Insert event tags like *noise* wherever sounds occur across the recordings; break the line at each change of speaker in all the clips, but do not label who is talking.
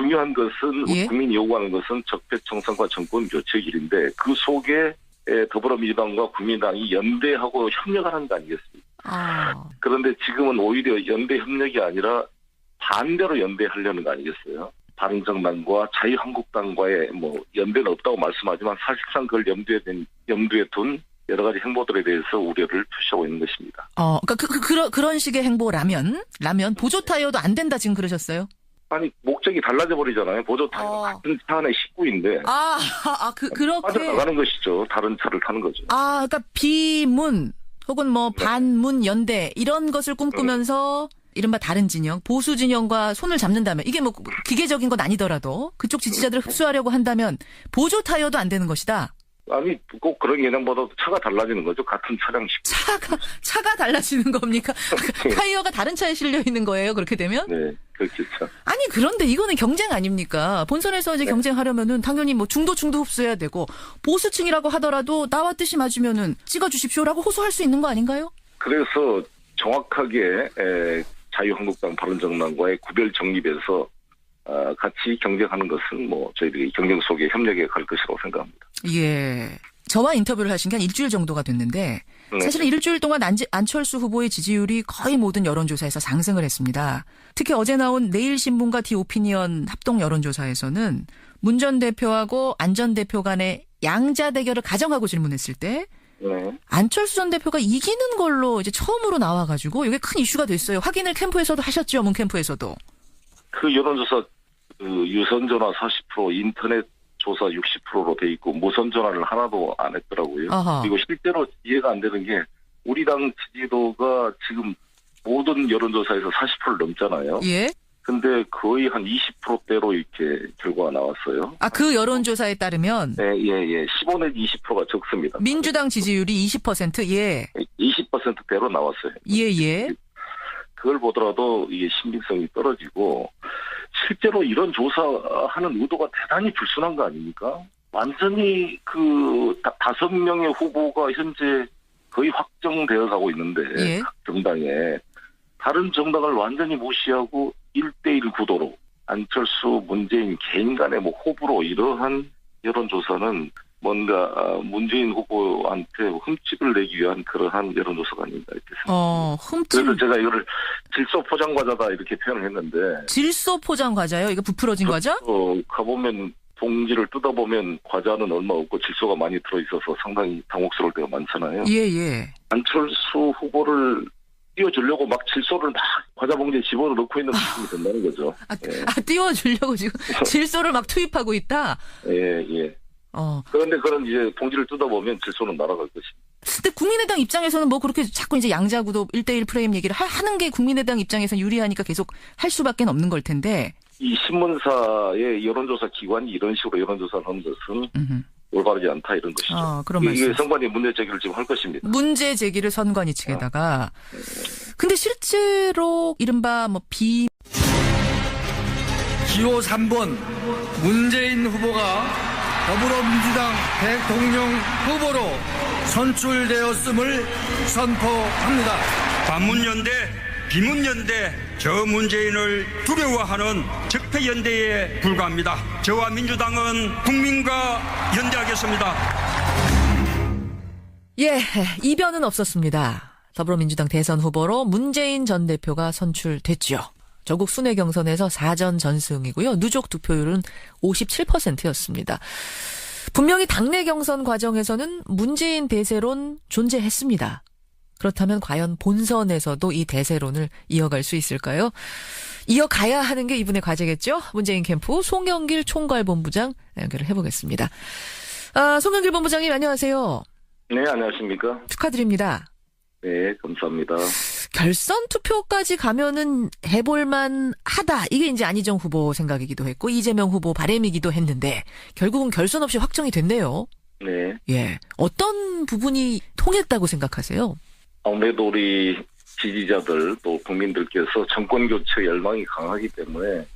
중요한 것은
예.
국민이 요구하는 것은 적폐청산과 정권 교체 길인데 그 속에 에, 더불어민주당과 국민당이 연대하고 협력하는 거 아니겠습니까?
아,
그런데 지금은 오히려 연대 협력이 아니라 반대로 연대하려는 거 아니겠어요? 바른정당과 자유한국당과의 뭐 연대는 없다고 말씀하지만 사실상 그걸 염두에 둔, 염두에 둔 여러 가지 행보들에 대해서 우려를 표시하고 있는 것입니다.
어, 그러니까 그, 그, 그런 그런 식의 행보라면 라면 보조 타이어도 안 된다 지금 그러셨어요?
아니 목적이 달라져 버리잖아요. 보조 타이어
어.
같은 차 안에 식구인데
아, 아, 그 그렇게
빠져나가는 것이죠. 다른 차를 타는 거죠.
아, 그러니까 비문 혹은 뭐
네.
반문 연대 이런 것을 꿈꾸면서 이른바 다른 진영, 보수 진영과 손을 잡는다면 이게 뭐 기계적인 건 아니더라도 그쪽 지지자들을 흡수하려고 한다면 보조 타이어도 안 되는 것이다.
아니 꼭 그런 개념보다 차가 달라지는 거죠. 같은 차량 식구.
차가 차가 달라지는 겁니까? *laughs* 타이어가 다른 차에 실려 있는 거예요. 그렇게 되면?
네, 그렇겠죠.
아니 그런데 이거는 경쟁 아닙니까? 본선에서 이제 경쟁하려면은 당연히 뭐 중도 중도 흡수해야 되고 보수층이라고 하더라도 나와 뜻이 맞으면은 찍어주십시오라고 호소할 수 있는 거 아닌가요?
그래서 정확하게 에, 자유한국당 바른정당과의 구별 정립에서 어, 같이 경쟁하는 것은 뭐 저희들이 경쟁 속에 협력에 갈 것이라고 생각합니다.
예. 저와 인터뷰를 하신 게 한 일주일 정도가 됐는데
네.
사실은 일주일 동안 안지, 안철수 후보의 지지율이 거의 모든 여론조사에서 상승을 했습니다. 특히 어제 나온 내일신문과 디오피니언 합동 여론조사에서는 문 전 대표하고 안 전 대표 간의 양자 대결을 가정하고 질문했을 때
네.
안철수 전 대표가 이기는 걸로 이제 처음으로 나와가지고 이게 큰 이슈가 됐어요. 확인을 캠프에서도 하셨죠, 문 캠프에서도.
그 여론조사 그 유선 전화 40% 인터넷 조사 60%로 돼 있고 무선 전화를 하나도 안 했더라고요.
아하.
그리고 실제로 이해가 안 되는 게 우리 당 지지도가 지금 모든 여론조사에서 40%를 넘잖아요.
예.
근데 거의 한 20%대로 이렇게 결과가 나왔어요.
아 그 여론조사에 따르면
네, 예, 예. 15 내지 20%가 적습니다.
민주당 지지율이 20% 예.
20%대로 나왔어요.
예, 예.
그걸 보더라도 이게 신빙성이 떨어지고 실제로 이런 조사하는 의도가 대단히 불순한 거 아닙니까? 완전히 그 다- 다섯 명의 후보가 현재 거의 확정되어 가고 있는데
예.
각 정당에 다른 정당을 완전히 무시하고 1대1 구도로 안철수 문재인 개인 간의 뭐 호불호 이러한 여론조사는 뭔가 아, 문재인 후보한테 흠집을 내기 위한 그러한 여론조사가 아닌가 이렇게 생각합니다.
어, 흠집
그래서 제가 이거를 질소 포장 과자다 이렇게 표현을 했는데
질소 포장 과자요? 이거 부풀어진 과자?
어, 가보면 봉지를 뜯어보면 과자는 얼마 없고 질소가 많이 들어있어서 상당히 당혹스러울 때가 많잖아요.
예, 예.
안철수 후보를 띄워주려고 막 질소를 막 과자 봉지에 집어넣고 있는 느낌이 든다는 거죠.
아,
예.
아, 띄워주려고 지금 *laughs* 질소를 막 투입하고 있다?
예, 예.
어.
그런데 그런 이제 봉지를 뜯어보면 질소는 날아갈 것입니다.
근데 국민의당 입장에서는 뭐 그렇게 자꾸 이제 양자구도 1대1 프레임 얘기를 하- 하는 게 국민의당 입장에서 유리하니까 계속 할 수밖에 없는 걸 텐데.
이 신문사의 여론조사 기관이 이런 식으로 여론조사를 하는 것은
음흠.
올바르지 않다 이런 것이죠.
어, 그런
이게
말씀.
선관위 문제 제기를 지금 할 것입니다.
문제 제기를 선관위 측에다가. 근데 실제로 이른바 뭐 비,
기호 3번 문재인 후보가 더불어민주당 대통령 후보로 선출되었음을 선포합니다.
반문연대, 비문연대, 저 문재인을 두려워하는 적폐연대에 불과합니다. 저와 민주당은 국민과 연대하겠습니다.
예, 이변은 없었습니다. 더불어민주당 대선 후보로 문재인 전 대표가 선출됐죠. 전국 순회 경선에서 4전 전승이고요. 누적 득표율은 57%였습니다. 분명히 당내 경선 과정에서는 문재인 대세론 존재했습니다. 그렇다면 과연 본선에서도 이 대세론을 이어갈 수 있을까요? 이어가야 하는 게 이분의 과제겠죠? 문재인 캠프 송영길 총괄본부장 연결을 해보겠습니다. 아, 송영길 본부장님 안녕하세요.
네, 안녕하십니까?
축하드립니다.
네, 감사합니다.
결선 투표까지 가면은 해볼만 하다. 이게 이제 안희정 후보 생각이기도 했고, 이재명 후보 바램이기도 했는데, 결국은 결선 없이 확정이 됐네요.
네.
예. 어떤 부분이 통했다고 생각하세요?
아무래도 우리 지지자들 또 국민들께서 정권 교체 열망이 강하기 때문에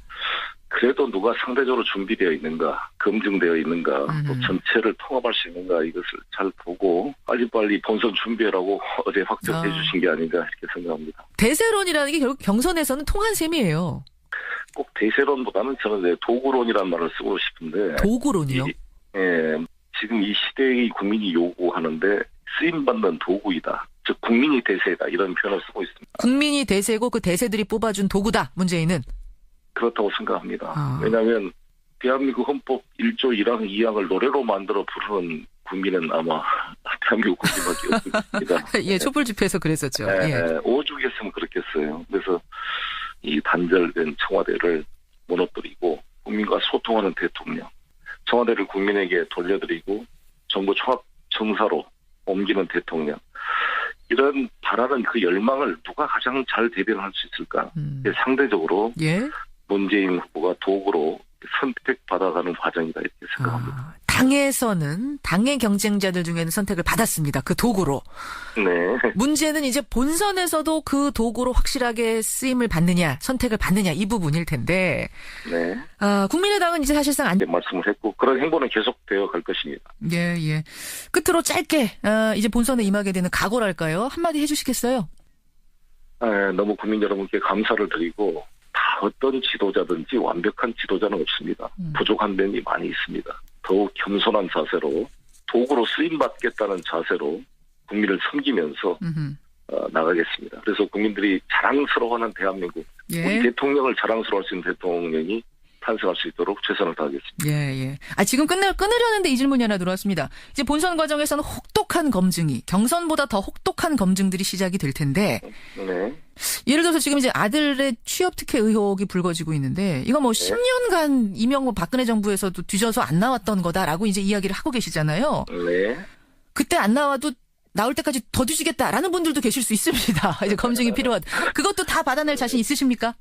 그래도 누가 상대적으로 준비되어 있는가, 검증되어 있는가, 또
음흠.
전체를 통합할 수 있는가 이것을 잘 보고 빨리빨리 본선 준비라고 어제 확정해
아.
주신 게 아닌가 이렇게 생각합니다.
대세론이라는 게 결국 경선에서는 통한 셈이에요.
꼭 대세론보다는 저는 도구론이라는 말을 쓰고 싶은데
도구론이요?
이- 예, 지금 이 시대의 국민이 요구하는데 쓰임받는 도구이다. 즉 국민이 대세다 이런 표현을 쓰고 있습니다.
국민이 대세고 그 대세들이 뽑아준 도구다. 문재인은.
그렇다고 생각합니다.
아.
왜냐하면 대한민국 헌법 1조 1항 2항을 노래로 만들어 부르는 국민은 아마 *laughs* 대한민국 국민밖에 없습니다. *laughs*
예, 촛불 집회에서 그랬었죠.
예,
예.
예, 오죽했으면 그렇겠어요. 그래서 이 단절된 청와대를 무너뜨리고 국민과 소통하는 대통령, 청와대를 국민에게 돌려드리고 정부 총합 청사로 옮기는 대통령. 이런 바라는 그 열망을 누가 가장 잘 대변할 수 있을까?
음.
상대적으로
예.
문재인 후보가 도구로 선택받아가는 과정이다 이렇게 생각합니다.
아, 당에서는 당의 경쟁자들 중에는 선택을 받았습니다. 그 도구로.
네.
문제는 이제 본선에서도 그 도구로 확실하게 쓰임을 받느냐, 선택을 받느냐 이 부분일 텐데
네.
아, 국민의당은 이제 사실상 안
이제 말씀을 했고 그런 행보는 계속되어 갈 것입니다.
예, 예. 끝으로 짧게 아, 이제 본선에 임하게 되는 각오랄까요? 한마디 해주시겠어요?
예, 너무 국민 여러분께 감사를 드리고 다 어떤 지도자든지 완벽한 지도자는 없습니다.
음.
부족한 면이 많이 있습니다. 더욱 겸손한 자세로 도구로 쓰임 받겠다는 자세로 국민을 섬기면서
음흠.
어, 나가겠습니다. 그래서 국민들이 자랑스러워하는 대한민국, 우리
예.
대통령을 자랑스러워할 수 있는 대통령이 탄생할 수 있도록 최선을 다하겠습니다.
예, 예. 아, 지금 끝내, 끊으려는데 이 질문이 하나 들어왔습니다. 이제 본선 과정에서는 혹독한 검증이, 경선보다 더 혹독한 검증들이 시작이 될 텐데,
네.
예를 들어서 지금 이제 아들의 취업 특혜 의혹이 불거지고 있는데, 이거 뭐 10년간 이명박 박근혜 정부에서도 뒤져서 안 나왔던 거다라고 이제 이야기를 하고 계시잖아요.
네.
그때 안 나와도 나올 때까지 더 뒤지겠다라는 분들도 계실 수 있습니다. *laughs* 이제 검증이 필요하다. 그것도 다 받아낼 자신 있으십니까?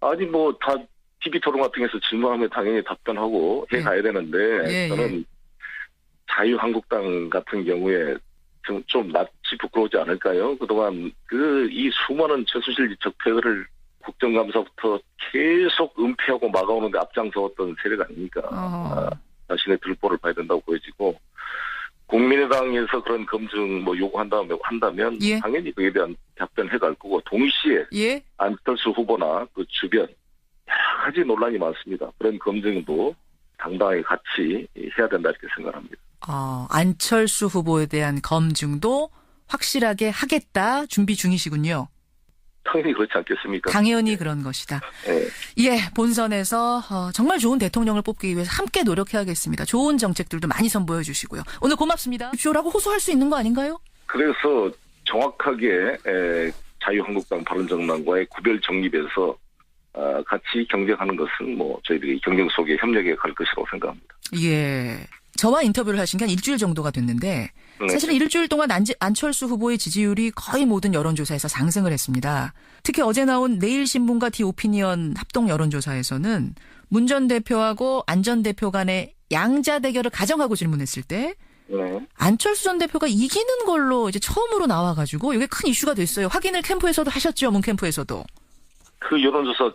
아니 뭐 다 TV 토론 같은 데서 질문하면 당연히 답변하고 해
예.
가야 되는데
예,
저는 자유한국당 같은 경우에 좀, 좀 낯이 부끄러우지 않을까요? 그동안 그 이 수많은 최수실 적폐를 국정감사부터 계속 은폐하고 막아오는데 앞장서왔던 세력 아닙니까? 아, 자신의 들보를 봐야 된다고 보여지고 국민의당에서 그런 검증 뭐 요구한다면 한다면
예.
당연히 그에 대한 답변해 갈 거고 동시에
예?
안철수 후보나 그 주변 여러 가지 논란이 많습니다. 그런 검증도 당당하게 같이 해야 된다 이렇게 생각합니다.
어, 안철수 후보에 대한 검증도 확실하게 하겠다 준비 중이시군요.
당연히 그렇지 않겠습니까?
당연히 그런 것이다.
예.
예, 본선에서 어, 정말 좋은 대통령을 뽑기 위해서 함께 노력해야겠습니다. 좋은 정책들도 많이 선보여 주시고요. 오늘 고맙습니다. 주라고 호소할 수 있는 거 아닌가요?
그래서 정확하게 에, 자유한국당 바른정당과의 구별 정립에서 아, 같이 경쟁하는 것은 뭐 저희들이 경쟁 속에 협력해 갈 것이라고 생각합니다.
예. 저와 인터뷰를 하신 게 한 일주일 정도가 됐는데
네.
사실은 일주일 동안 안, 안철수 후보의 지지율이 거의 모든 여론조사에서 상승을 했습니다. 특히 어제 나온 내일신문과 디오피니언 합동 여론조사에서는 문 전 대표하고 안 전 대표 간의 양자 대결을 가정하고 질문했을 때
네.
안철수 전 대표가 이기는 걸로 이제 처음으로 나와가지고 이게 큰 이슈가 됐어요. 확인을 캠프에서도 하셨죠, 문 캠프에서도.
그 여론조사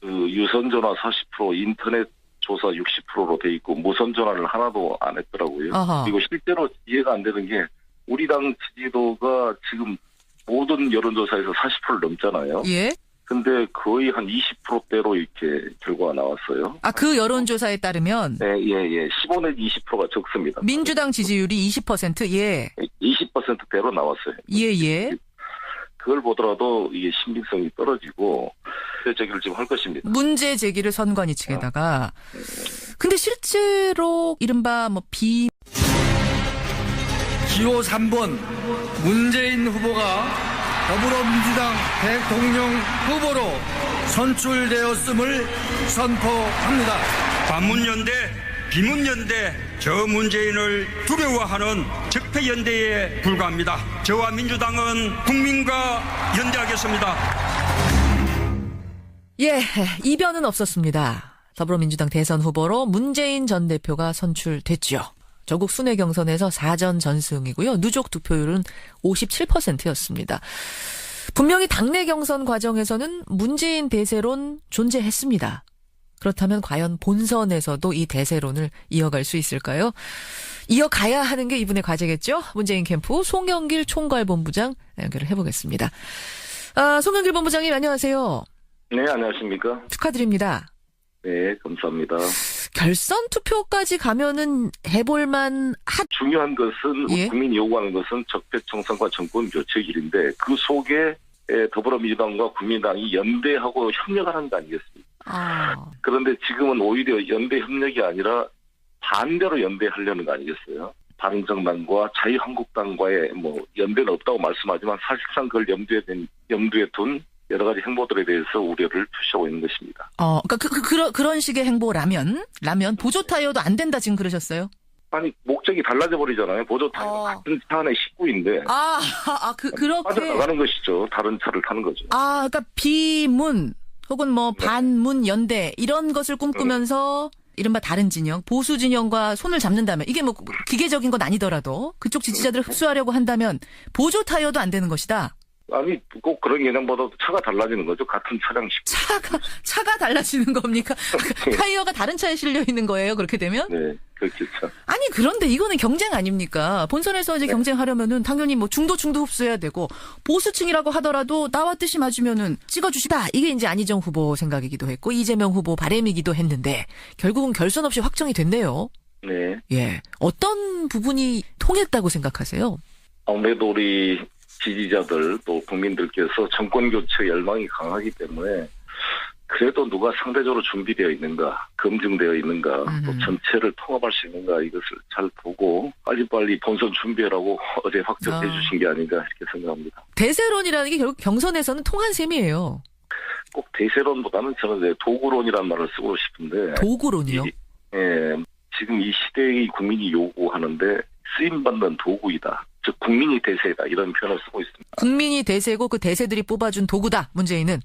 그 유선전화 40% 인터넷 조사 60%로 돼 있고 무선 전화를 하나도 안 했더라고요.
아하.
그리고 실제로 이해가 안 되는 게 우리 당 지지도가 지금 모든 여론조사에서 40%를 넘잖아요.
예.
근데 거의 한 20%대로 이렇게 결과가 나왔어요.
아 그 여론조사에 따르면
네, 예, 예. 15 내지 20%가 적습니다.
민주당 지지율이 20% 예.
20%대로 나왔어요.
예, 예.
그걸 보더라도 이게 신빙성이 떨어지고 제기를 지금 할 것입니다.
문제 제기를 선관위 측에다가. 근데 실제로 이른바 뭐 비,
기호 3번 문재인 후보가 더불어민주당 대통령 후보로 선출되었음을 선포합니다.
반문연대, 비문연대, 저 문재인을 두려워하는 적폐연대에 불과합니다. 저와 민주당은 국민과 연대하겠습니다.
예, 이변은 없었습니다. 더불어민주당 대선 후보로 문재인 전 대표가 선출됐죠. 전국 순회 경선에서 4전 전승이고요. 누적 득표율은 57%였습니다. 분명히 당내 경선 과정에서는 문재인 대세론 존재했습니다. 그렇다면 과연 본선에서도 이 대세론을 이어갈 수 있을까요? 이어가야 하는 게 이분의 과제겠죠? 문재인 캠프 송영길 총괄본부장 연결을 해보겠습니다. 아, 송영길 본부장님 안녕하세요.
네, 안녕하십니까?
축하드립니다.
네, 감사합니다.
결선 투표까지 가면은 해볼만 하.
중요한 것은
예.
국민이 요구하는 것은 적폐청산과 정권 교체 길인데 그 속에 에, 더불어민주당과 국민당이 연대하고 협력하는 거 아니겠습니까?
아,
그런데 지금은 오히려 연대 협력이 아니라 반대로 연대하려는 거 아니겠어요? 바른정당과 자유한국당과의 뭐 연대는 없다고 말씀하지만 사실상 그걸 염두에 둔, 염두에 둔 여러 가지 행보들에 대해서 우려를 표시하고 있는 것입니다.
어, 그러니까 그, 그, 그런 그런 식의 행보라면 라면 보조 타이어도 안 된다 지금 그러셨어요?
아니 목적이 달라져 버리잖아요. 보조 타고
어.
같은 차 안에 식구인데
아, 아, 그 그렇게
빠져나가는 것이죠. 다른 차를 타는 거죠.
아, 그러니까 비문 혹은 뭐
네.
반문 연대 이런 것을 꿈꾸면서 이른바 다른 진영, 보수 진영과 손을 잡는다면 이게 뭐 기계적인 건 아니더라도 그쪽 지지자들을 흡수하려고 한다면 보조 타이어도 안 되는 것이다.
아니 꼭 그런 개념보다 차가 달라지는 거죠. 같은 차량 식구.
차가 차가 달라지는 겁니까? *laughs* 타이어가 다른 차에 실려 있는 거예요. 그렇게 되면?
네, 그렇겠죠.
아니 그런데 이거는 경쟁 아닙니까? 본선에서 이제 경쟁하려면은 당연히 뭐 중도 중도 흡수해야 되고 보수층이라고 하더라도 나와 뜻이 맞으면은 찍어주시다.
이게 이제 안희정 후보 생각이기도 했고 이재명 후보 바램이기도 했는데 결국은 결선 없이 확정이 됐네요.
네.
예, 어떤 부분이 통했다고 생각하세요?
아무래도 우리 지지자들 또 국민들께서 정권 교체 열망이 강하기 때문에 그래도 누가 상대적으로 준비되어 있는가, 검증되어 있는가, 또
음.
전체를 통합할 수 있는가 이것을 잘 보고 빨리빨리 본선 준비하라고 어제 확정해
아.
주신 게 아닌가 이렇게 생각합니다.
대세론이라는 게 결국 경선에서는 통한 셈이에요.
꼭 대세론보다는 저는 도구론이라는 말을 쓰고 싶은데
도구론이요.
이- 예, 지금 이 시대의 국민이 요구하는데 쓰임받는 도구이다. 즉 국민이 대세다 이런 표현을 쓰고 있습니다.
국민이 대세고 그 대세들이 뽑아준 도구다. 문재인은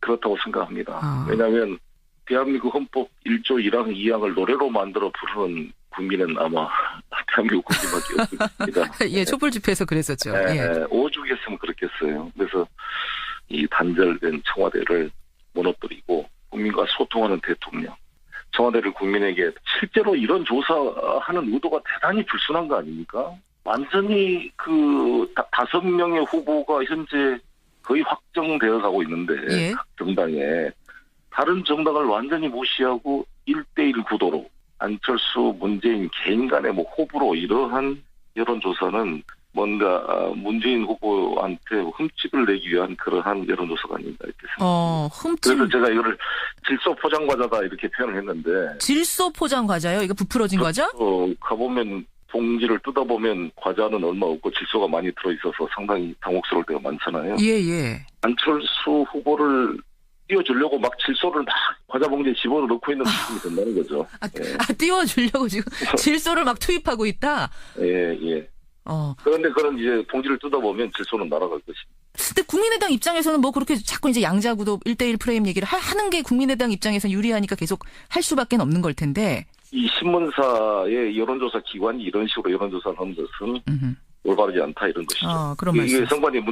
그렇다고 생각합니다.
아.
왜냐하면 대한민국 헌법 1조 1항 2항을 노래로 만들어 부르는 국민은 아마 *laughs* 대한민국 국민밖에 없습니다. *laughs*
예 촛불 집회에서 그랬었죠.
예,
예.
예, 오죽했으면 그렇겠어요. 그래서 이 단절된 청와대를 무너뜨리고 국민과 소통하는 대통령, 청와대를 국민에게 실제로 이런 조사하는 의도가 대단히 불순한 거 아닙니까? 완전히 그 다- 다섯 명의 후보가 현재 거의 확정되어 가고 있는데
예.
각 정당에 다른 정당을 완전히 무시하고 1대1 구도로 안철수 문재인 개인 간의 뭐 호불호 이러한 여론조사는 뭔가 아, 문재인 후보한테 흠집을 내기 위한 그러한 여론조사가 아닌가 이렇게 생각합니다.
어 흠집
그래서 제가 이거를 질소 포장 과자다 이렇게 표현을 했는데
질소 포장 과자요. 이거 부풀어진 과자?
어, 가보면 봉지를 뜯어보면 과자는 얼마 없고 질소가 많이 들어있어서 상당히 당혹스러울 때가 많잖아요.
예 예.
안철수 후보를 띄워주려고 막 질소를 막 과자 봉지에 집어넣고 있는 *laughs* 느낌이 든다는 거죠.
아,
예.
아, 띄워주려고 지금 *laughs* 질소를 막 투입하고 있다.
예, 예.
어.
그런데 그런 이제 봉지를 뜯어보면 질소는 날아갈 것입니다.
근데 국민의당 입장에서는 뭐 그렇게 자꾸 이제 양자구도 1대1 프레임 얘기를 하- 하는 게 국민의당 입장에서 유리하니까 계속 할 수밖에 없는 걸 텐데.
이 신문사의 여론조사 기관이 이런 식으로 여론조사를 하는 것은
음흠.
올바르지 않다 이런 것이죠.
어, 그런
이게
말씀.
선관위 문